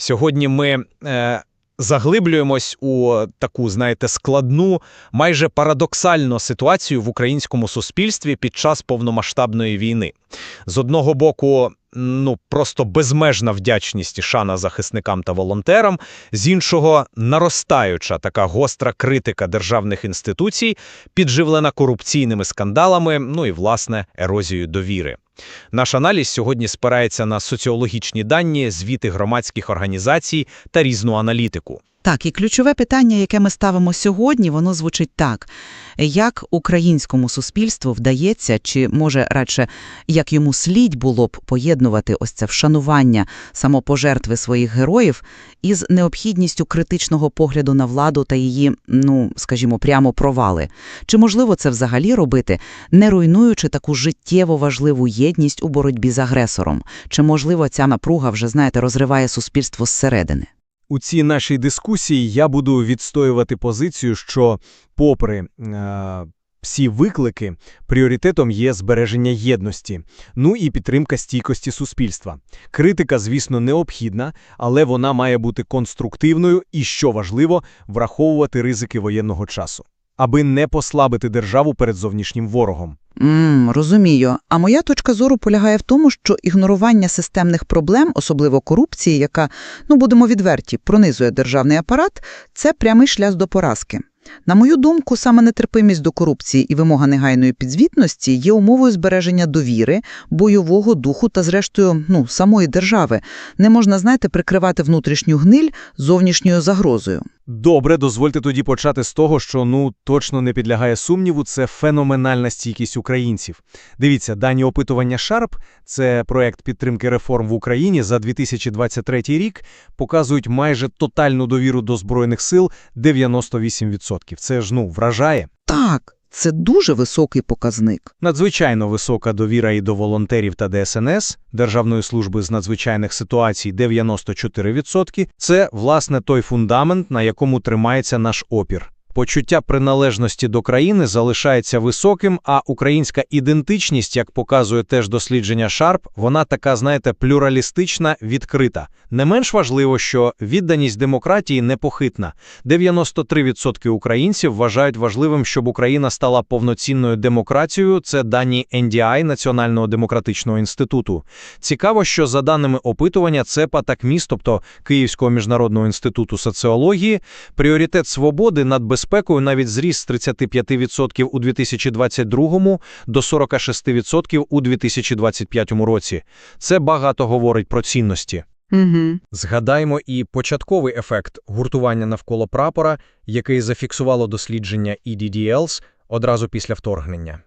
Сьогодні ми е, заглиблюємось у таку, знаєте, складну, майже парадоксальну ситуацію в українському суспільстві під час повномасштабної війни. З одного боку, ну просто безмежна вдячність і шана захисникам та волонтерам, з іншого наростаюча така гостра критика державних інституцій, підживлена корупційними скандалами, ну і власне ерозією довіри. Наш аналіз сьогодні спирається на соціологічні дані, звіти громадських організацій та різну аналітику. Так, і ключове питання, яке ми ставимо сьогодні, воно звучить так. Як українському суспільству вдається, чи, може, радше, як йому слід було б поєднувати ось це вшанування самопожертви своїх героїв із необхідністю критичного погляду на владу та її, ну, скажімо, прямо провали? Чи можливо це взагалі робити, не руйнуючи таку життєво важливу єдність у боротьбі з агресором? Чи, можливо, ця напруга вже, знаєте, розриває суспільство зсередини? У цій нашій дискусії я буду відстоювати позицію, що, попри е, всі виклики, пріоритетом є збереження єдності, ну і підтримка стійкості суспільства. Критика, звісно, необхідна, але вона має бути конструктивною і, що важливо, враховувати ризики воєнного часу, аби не послабити державу перед зовнішнім ворогом. Мм, розумію. А моя точка зору полягає в тому, що ігнорування системних проблем, особливо корупції, яка, ну будемо відверті, пронизує державний апарат, це прямий шлях до поразки. На мою думку, саме нетерпимість до корупції і вимога негайної підзвітності є умовою збереження довіри, бойового духу та, зрештою, ну, самої держави. Не можна, знаєте, прикривати внутрішню гниль зовнішньою загрозою. Добре, дозвольте тоді почати з того, що, ну, точно не підлягає сумніву, це феноменальна стійкість українців. Дивіться, дані опитування Шарп, це проект підтримки реформ в Україні за 2023 рік, показують майже тотальну довіру до Збройних сил 98%. Це ж, ну, вражає. Так, це дуже високий показник. Надзвичайно висока довіра і до волонтерів та ДСНС, Державної служби з надзвичайних ситуацій 94%. Це, власне, той фундамент, на якому тримається наш опір. Почуття приналежності до країни залишається високим, а українська ідентичність, як показує теж дослідження Шарп, вона така, знаєте, плюралістична, відкрита. Не менш важливо, що відданість демократії непохитна. 93% українців вважають важливим, щоб Україна стала повноцінною демократією. Це дані NDI Національного демократичного інституту. Цікаво, що за даними опитування ЦЕПа та КМІС, тобто Київського міжнародного інституту соціології, пріоритет свободи над безпекою навіть зріс з 35% у 2022 до 46% у 2025 році. Це багато говорить про цінності. Угу. Згадаймо і початковий ефект гуртування навколо прапора, який зафіксувало дослідження EDDLs одразу після вторгнення.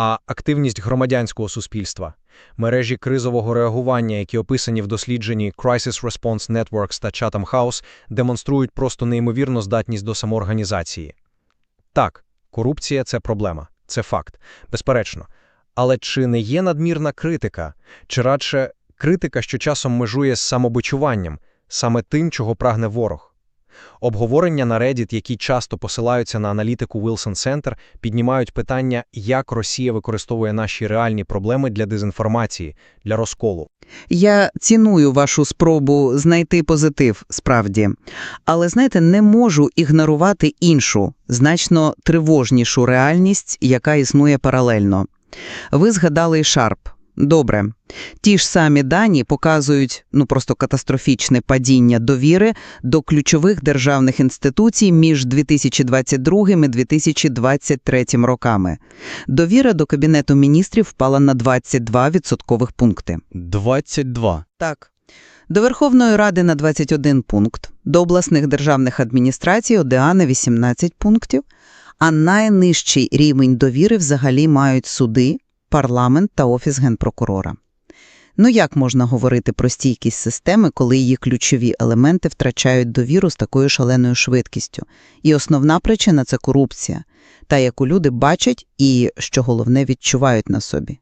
А активність громадянського суспільства, мережі кризового реагування, які описані в дослідженні Crisis Response Networks та Chatham House, демонструють просто неймовірну здатність до самоорганізації. Так, корупція – це проблема, це факт, безперечно. Але чи не є надмірна критика, чи радше критика, що часом межує з самобичуванням, саме тим, чого прагне ворог? Обговорення на Reddit, які часто посилаються на аналітику Wilson Center, піднімають питання, як Росія використовує наші реальні проблеми для дезінформації, для розколу. Я ціную вашу спробу знайти позитив, справді. Але, знаєте, не можу ігнорувати іншу, значно тривожнішу реальність, яка існує паралельно. Ви згадали Шарп. Добре. Ті ж самі дані показують ну просто катастрофічне падіння довіри до ключових державних інституцій між 2022 і 2023 роками. Довіра до Кабінету міністрів впала на 22 відсоткових пункти. 22. Так. До Верховної Ради на 21 пункт, до обласних державних адміністрацій ОДА на 18 пунктів, а найнижчий рівень довіри взагалі мають суди, парламент та Офіс Генпрокурора. Ну як можна говорити про стійкість системи, коли її ключові елементи втрачають довіру з такою шаленою швидкістю? І основна причина – це корупція, та яку люди бачать і, що головне, відчувають на собі.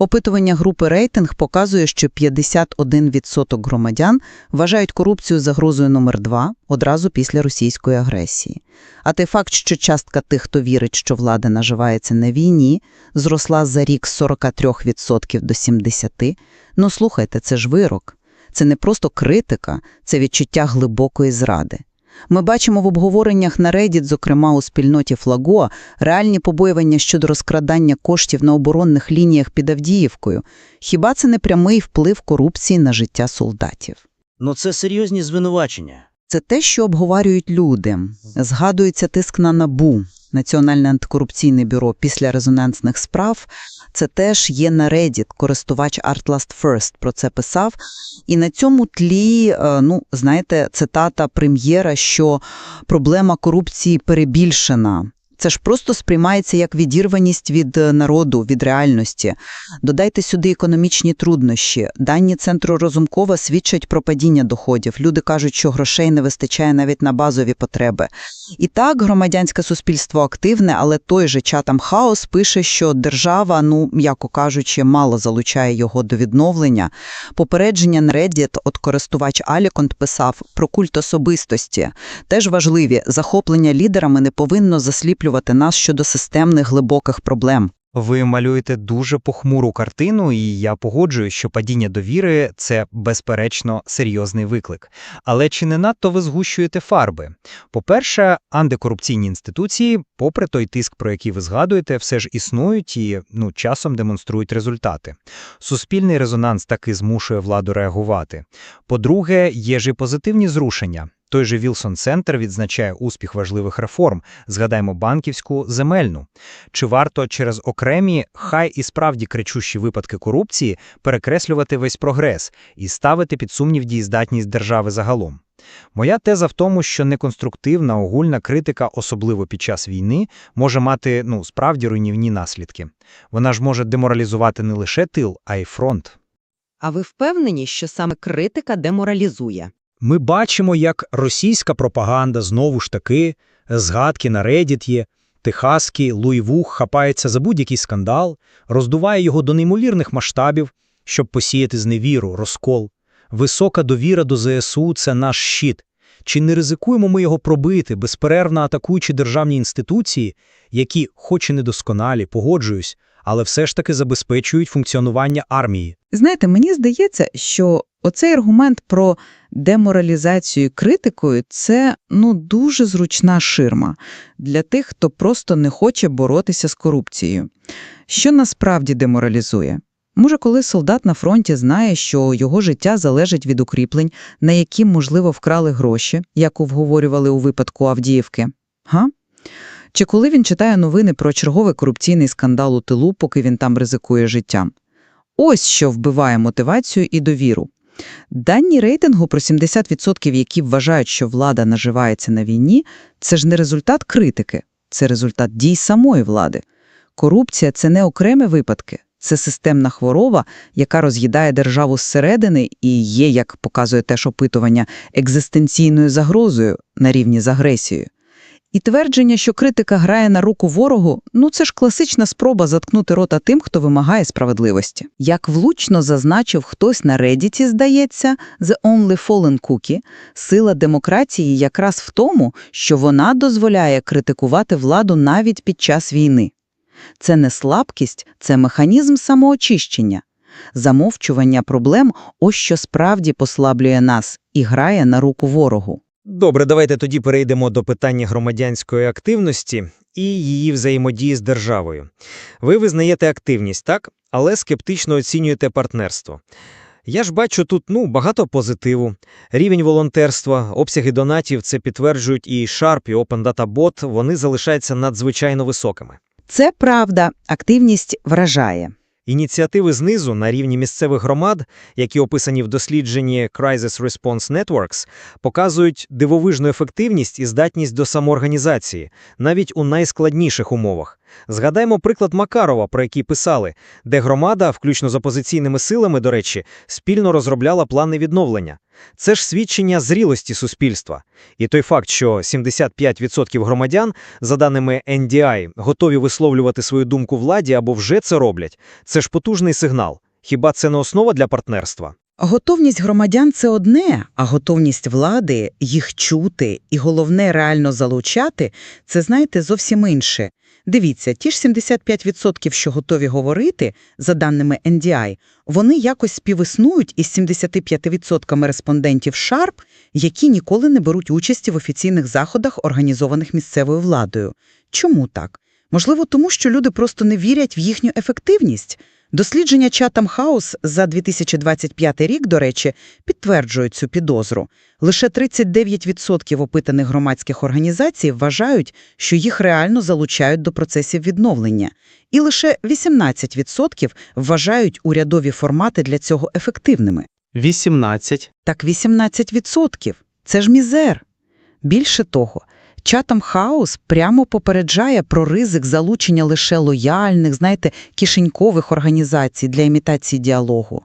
Опитування групи «Рейтинг» показує, що 51% громадян вважають корупцію загрозою номер два одразу після російської агресії. А той факт, що частка тих, хто вірить, що влада наживається на війні, зросла за рік з 43% до 70%, ну слухайте, це ж вирок. Це не просто критика, це відчуття глибокої зради. Ми бачимо в обговореннях на Reddit, зокрема у спільноті Флагоа, реальні побоювання щодо розкрадання коштів на оборонних лініях під Авдіївкою. Хіба це не прямий вплив корупції на життя солдатів? Ну це серйозні звинувачення. Це те, що обговорюють люди. Згадується тиск на НАБУ, Національне антикорупційне бюро після резонансних справ. Це теж є на Reddit, користувач ArtLast First про це писав. І на цьому тлі, е, ну, знаєте, цитата прем'єра, що проблема корупції перебільшена. Це ж просто сприймається як відірваність від е, народу, від реальності. Додайте сюди економічні труднощі. Дані Центру Розумкова свідчать про падіння доходів. Люди кажуть, що грошей не вистачає навіть на базові потреби. І так, громадянське суспільство активне, але той же чатам хаос пише, що держава, ну, м'яко кажучи, мало залучає його до відновлення. Попередження на Reddit от користувач Аліконт писав про культ особистості. Теж важливі, захоплення лідерами не повинно засліплювати нас щодо системних глибоких проблем. Ви малюєте дуже похмуру картину, і я погоджуюсь, що падіння довіри це безперечно серйозний виклик. Але чи не надто ви згущуєте фарби? По-перше, антикорупційні інституції, попри той тиск, про який ви згадуєте, все ж існують і ну, часом демонструють результати. Суспільний резонанс таки змушує владу реагувати. По-друге, є ж і позитивні зрушення. Той же Вілсон Центр відзначає успіх важливих реформ, згадаймо банківську, земельну. Чи варто через окремі, хай і справді кричущі випадки корупції перекреслювати весь прогрес і ставити під сумнів дієздатність держави загалом? Моя теза в тому, що неконструктивна огульна критика, особливо під час війни, може мати ну, справді руйнівні наслідки. Вона ж може деморалізувати не лише тил, а й фронт. А ви впевнені, що саме критика деморалізує? Ми бачимо, як російська пропаганда знову ж таки, згадки на Reddit є, техаський Луї Вух хапається за будь-який скандал, роздуває його до неймовірних масштабів, щоб посіяти зневіру, розкол. Висока довіра до ЗСУ – це наш щит. Чи не ризикуємо ми його пробити, безперервно атакуючи державні інституції, які, хоч і недосконалі, погоджуюсь, але все ж таки забезпечують функціонування армії? Знаєте, мені здається, що оцей аргумент про деморалізацію критикою – це ну, дуже зручна ширма для тих, хто просто не хоче боротися з корупцією. Що насправді деморалізує? Може, коли солдат на фронті знає, що його життя залежить від укріплень, на які, можливо, вкрали гроші, як обговорювали у випадку Авдіївки? Га? Чи коли він читає новини про черговий корупційний скандал у тилу, поки він там ризикує життям? Ось що вбиває мотивацію і довіру. Дані рейтингу про 70%, які вважають, що влада наживається на війні, це ж не результат критики, це результат дій самої влади. Корупція – це не окремі випадки, це системна хвороба, яка роз'їдає державу зсередини і є, як показує теж опитування, екзистенційною загрозою на рівні з агресією. І твердження, що критика грає на руку ворогу, ну це ж класична спроба заткнути рота тим, хто вимагає справедливості. Як влучно зазначив хтось на Reddit, здається, The Only Fallen Cookie, сила демократії якраз в тому, що вона дозволяє критикувати владу навіть під час війни. Це не слабкість, це механізм самоочищення. Замовчування проблем – ось що справді послаблює нас і грає на руку ворогу. Добре, давайте тоді перейдемо до питання громадянської активності і її взаємодії з державою. Ви визнаєте активність, так? Але скептично оцінюєте партнерство. Я ж бачу тут ну, багато позитиву. Рівень волонтерства, обсяги донатів це підтверджують і Sharp, і Open Data Bot, вони залишаються надзвичайно високими. Це правда, активність вражає. Ініціативи знизу на рівні місцевих громад, які описані в дослідженні Crisis Response Networks, показують дивовижну ефективність і здатність до самоорганізації, навіть у найскладніших умовах. Згадаймо приклад Макарова, про який писали, де громада, включно з опозиційними силами, до речі, спільно розробляла плани відновлення. Це ж свідчення зрілості суспільства. І той факт, що 75% громадян, за даними NDI, готові висловлювати свою думку владі або вже це роблять, це ж потужний сигнал. Хіба це не основа для партнерства? Готовність громадян – це одне, а готовність влади, їх чути і, головне, реально залучати – це, знаєте, зовсім інше. Дивіться, ті ж 75%, що готові говорити, за даними NDI, вони якось співіснують із 75% респондентів ШАРП, які ніколи не беруть участі в офіційних заходах, організованих місцевою владою. Чому так? Можливо, тому що люди просто не вірять в їхню ефективність. Дослідження Chatham House за 2025 рік, до речі, підтверджують цю підозру. Лише 39% опитаних громадських організацій вважають, що їх реально залучають до процесів відновлення. І лише 18% вважають урядові формати для цього ефективними. 18. Так 18%. Це ж мізер. Більше того, Chatham хаос прямо попереджає про ризик залучення лише лояльних, знаєте, кишенькових організацій для імітації діалогу.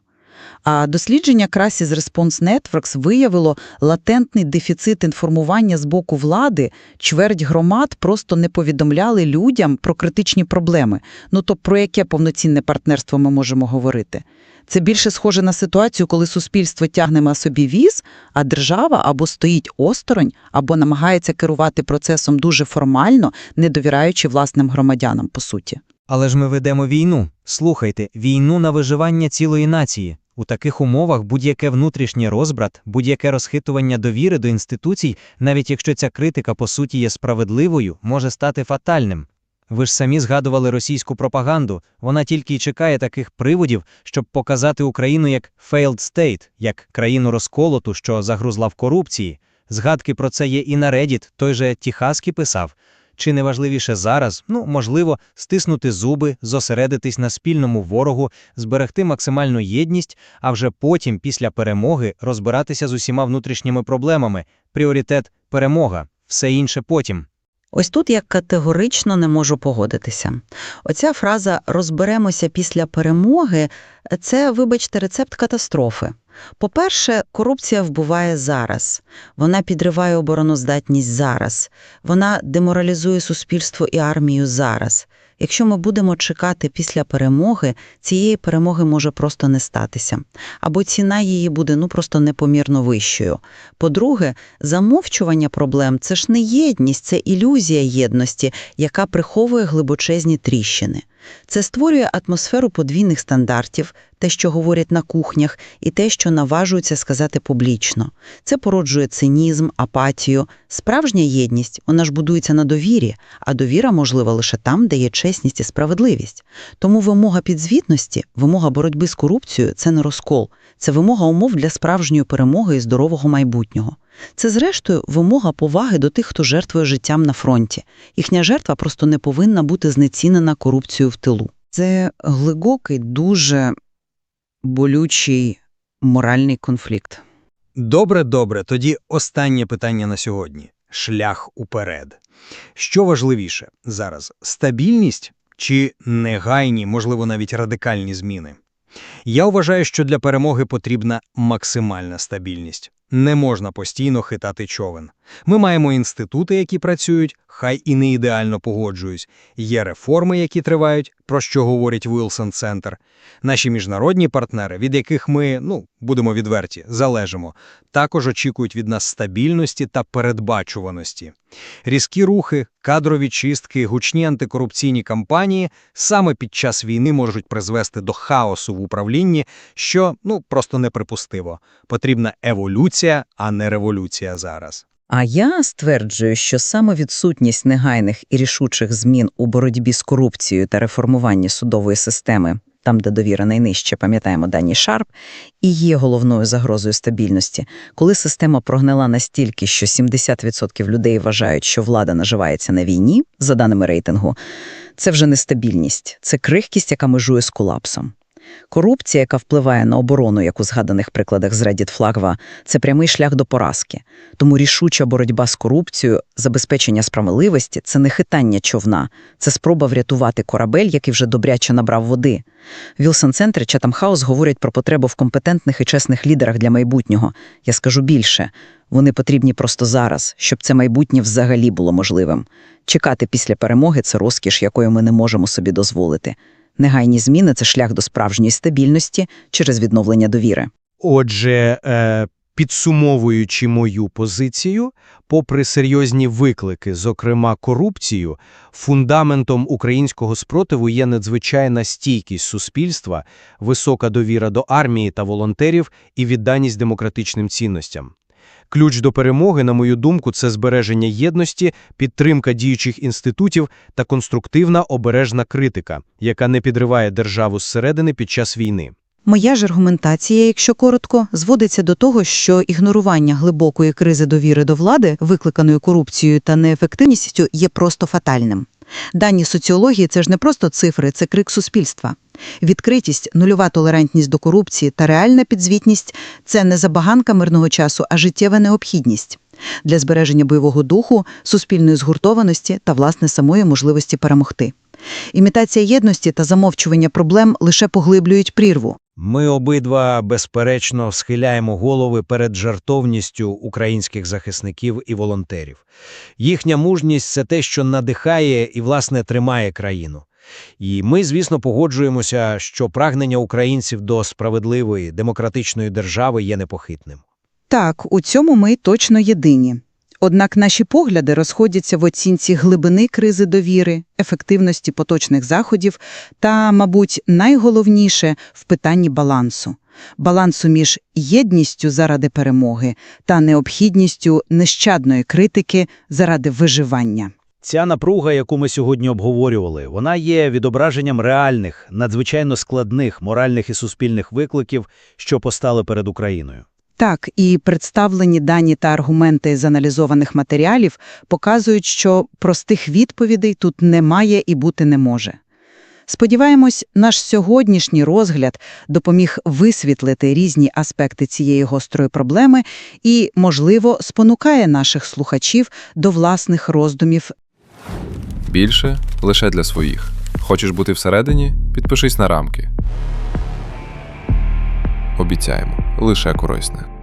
А дослідження Crisis Response Networks виявило латентний дефіцит інформування з боку влади. Чверть громад просто не повідомляли людям про критичні проблеми. Ну то про яке повноцінне партнерство ми можемо говорити? Це більше схоже на ситуацію, коли суспільство тягне на собі віз, а держава або стоїть осторонь, або намагається керувати процесом дуже формально, не довіраючи власним громадянам, по суті. Але ж ми ведемо війну. Слухайте, війну на виживання цілої нації. У таких умовах будь-яке внутрішнє розбрат, будь-яке розхитування довіри до інституцій, навіть якщо ця критика по суті є справедливою, може стати фатальним. Ви ж самі згадували російську пропаганду. Вона тільки й чекає таких приводів, щоб показати Україну як failed state, як країну розколоту, що загрузла в корупції. Згадки про це є і на Reddit, той же Тіхаски писав. Чи не важливіше зараз, ну, можливо, стиснути зуби, зосередитись на спільному ворогу, зберегти максимальну єдність, а вже потім, після перемоги, розбиратися з усіма внутрішніми проблемами. Пріоритет – перемога, все інше потім. Ось тут я категорично не можу погодитися. Оця фраза «розберемося після перемоги» – це, вибачте, рецепт катастрофи. По-перше, корупція вбуває зараз. Вона підриває обороноздатність зараз. Вона деморалізує суспільство і армію зараз. Якщо ми будемо чекати після перемоги, цієї перемоги може просто не статися. Або ціна її буде ну просто непомірно вищою. По-друге, замовчування проблем – це ж не єдність, це ілюзія єдності, яка приховує глибочезні тріщини. Це створює атмосферу подвійних стандартів, те, що говорять на кухнях, і те, що наважуються сказати публічно. Це породжує цинізм, апатію. Справжня єдність, вона ж будується на довірі, а довіра можлива лише там, де є чесність і справедливість. Тому вимога підзвітності, вимога боротьби з корупцією – це не розкол, це вимога умов для справжньої перемоги і здорового майбутнього. Це, зрештою, вимога поваги до тих, хто жертвує життям на фронті. Їхня жертва просто не повинна бути знецінена корупцією в тилу. Це глибокий, дуже болючий моральний конфлікт. Добре, добре. Тоді останнє питання на сьогодні. Шлях уперед. Що важливіше зараз – стабільність чи негайні, можливо, навіть радикальні зміни? Я вважаю, що для перемоги потрібна максимальна стабільність. Не можна постійно хитати човен. Ми маємо інститути, які працюють, хай і не ідеально погоджуюсь. Є реформи, які тривають, про що говорить Wilson Центр. Наші міжнародні партнери, від яких ми, ну, будемо відверті, залежимо, також очікують від нас стабільності та передбачуваності. Різкі рухи, кадрові чистки, гучні антикорупційні кампанії саме під час війни можуть призвести до хаосу в управлінні, що, ну, просто неприпустиво. Потрібна еволюція, а не революція зараз. А я стверджую, що саме відсутність негайних і рішучих змін у боротьбі з корупцією та реформуванні судової системи, там, де довіра найнижче, пам'ятаємо дані Шарп, і є головною загрозою стабільності. Коли система прогнила настільки, що 70% людей вважають, що влада наживається на війні, за даними рейтингу, це вже не стабільність, це крихкість, яка межує з колапсом. Корупція, яка впливає на оборону, як у згаданих прикладах з Reddit Флагва, це прямий шлях до поразки. Тому рішуча боротьба з корупцією, забезпечення справедливості – це не хитання човна, це спроба врятувати корабель, який вже добряче набрав води. Вілсон Центр і Chatham House говорять про потребу в компетентних і чесних лідерах для майбутнього. Я скажу більше. Вони потрібні просто зараз, щоб це майбутнє взагалі було можливим. Чекати після перемоги – це розкіш, якої ми не можемо собі дозволити. Негайні зміни – це шлях до справжньої стабільності через відновлення довіри. Отже, е, Підсумовуючи мою позицію, попри серйозні виклики, зокрема корупцію, фундаментом українського спротиву є надзвичайна стійкість суспільства, висока довіра до армії та волонтерів і відданість демократичним цінностям. Ключ до перемоги, на мою думку, це збереження єдності, підтримка діючих інститутів та конструктивна обережна критика, яка не підриває державу зсередини під час війни. Моя ж аргументація, якщо коротко, зводиться до того, що ігнорування глибокої кризи довіри до влади, викликаної корупцією та неефективністю, є просто фатальним. Дані соціології – це ж не просто цифри, це крик суспільства. Відкритість, нульова толерантність до корупції та реальна підзвітність – це не забаганка мирного часу, а життєва необхідність для збереження бойового духу, суспільної згуртованості та, власне, самої можливості перемогти. Імітація єдності та замовчування проблем лише поглиблюють прірву. Ми обидва, безперечно, схиляємо голови перед жартовністю українських захисників і волонтерів. Їхня мужність – це те, що надихає і, власне, тримає країну. І ми, звісно, погоджуємося, що прагнення українців до справедливої, демократичної держави є непохитним. Так, у цьому ми точно єдині. Однак наші погляди розходяться в оцінці глибини кризи довіри, ефективності поточних заходів та, мабуть, найголовніше – в питанні балансу. Балансу між єдністю заради перемоги та необхідністю нещадної критики заради виживання. Ця напруга, яку ми сьогодні обговорювали, вона є відображенням реальних, надзвичайно складних моральних і суспільних викликів, що постали перед Україною. Так, і представлені дані та аргументи з аналізованих матеріалів показують, що простих відповідей тут немає і бути не може. Сподіваємось, наш сьогоднішній розгляд допоміг висвітлити різні аспекти цієї гострої проблеми і, можливо, спонукає наших слухачів до власних роздумів Більше лише для своїх. Хочеш бути всередині? Підпишись на рамки. Обіцяємо, лише корисне.